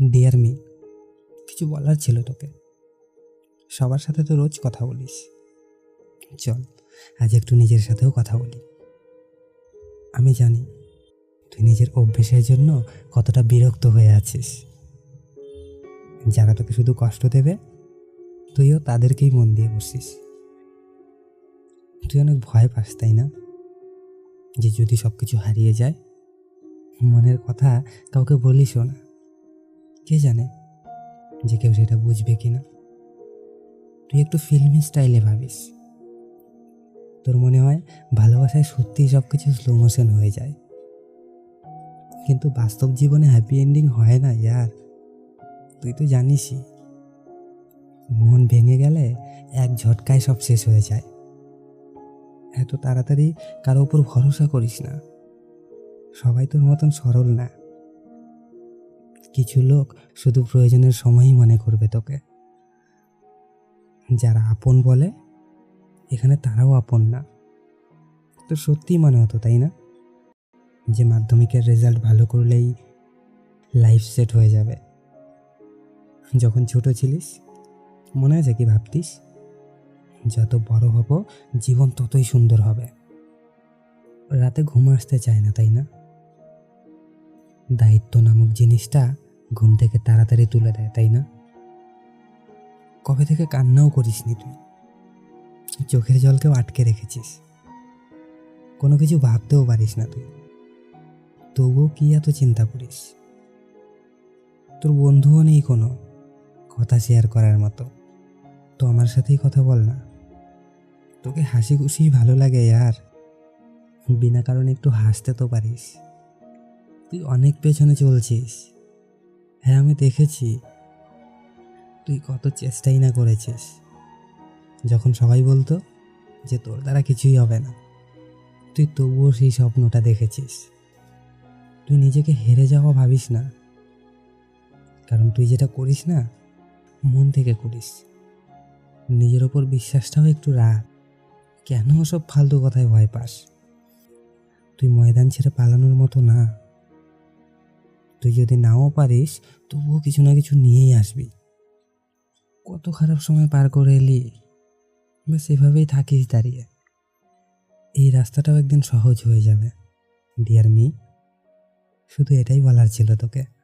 Deer me কিছু বলার ছিল তোকে। সবার সাথে তো রোজ কথা বলিস। চল, আজ একটু নিজের সাথেও কথা বলি। আমি জানি, তুই নিজের অভ্যেসের জন্য কতটা বিরক্ত হয়ে আছিস। যারা তোকে শুধু কষ্ট দেবে, তুইও তাদেরকেই মন দিয়ে বসিস। তুই অনেক ভয় পাস, তাই না? যে যদি সব কিছু হারিয়ে যায়, মনের কথা কাউকে বলিসও না। কে জানে যে কেউ সেটা বুঝবে কি না তুই একটু ফিল্মি স্টাইলে ভাবিস। তোর মনে হয় ভালোবাসায় সত্যিই সব কিছু স্লো মোশন হয়ে যায়। কিন্তু বাস্তব জীবনে হ্যাপি এন্ডিং হয় না ইয়ার। তুই তো জানিসই। মন ভেঙে গেলে এক ঝটকায় সব শেষ হয়ে যায়। এত তাড়াতাড়ি কারও উপর ভরসা করিস না। সবাই তোর মতন সরল না। কিছু লোক শুধু প্রয়োজনের সময়ই মনে করবে তোকে। যারা আপন বলে, এখানে তারাও আপন না। তো সত্যিই মনে হতো, তাই না? যে মাধ্যমিকের রেজাল্ট ভালো করলেই লাইফ সেট হয়ে যাবে। যখন ছোট ছিলিস, মনে আছে কি ভাবতিস? যত বড় হব, জীবন ততই সুন্দর হবে। রাতে ঘুম আসতে চায় না, তাই না? দায়িত্ব নামক জিনিসটা ঘুম থেকে তাড়াতাড়ি তুলে দেয়, তাই না? কবে থেকে কান্নাও করিসনি তুই? চোখের জলকেও আটকে রেখেছিস। কোনো কিছু ভাবতেও পারিস না তুই। তবুও কি এত চিন্তা করিস? তোর বন্ধুও নেই কোনো, কথা শেয়ার করার মতো। তো আমার সাথেই কথা বল না। তোকে হাসি খুশি ভালো লাগে আর। বিনা কারণে একটু হাসতে তো পারিস। তুই অনেক পেছনে চলছিস। হ্যাঁ আমি দেখেছি। তুই কত চেষ্টাই না করেছিস। যখন সবাই বলতো যে তোর দ্বারা কিছুই হবে না, তুই তবুও সেই স্বপ্নটা দেখেছিস। তুই নিজেকে হেরে যাওয়া ভাবিস না। কারণ তুই যেটা করিস না, মন থেকে করিস। নিজের ওপর বিশ্বাসটাও একটু রাখ। কেন সব ফালতু কথায় ভয় পাস? তুই ময়দান ছেড়ে পালানোর মতো না। তুই যদি নাও পারিস, তবুও কিছু না কিছু নিয়েই আসবি। কত খারাপ সময় পার করে এলি। বা সেভাবেই থাকিস দাঁড়িয়ে। এই রাস্তাটাও একদিন সহজ হয়ে যাবে। ডিয়ার মি শুধু এটাই বলার ছিল তোকে।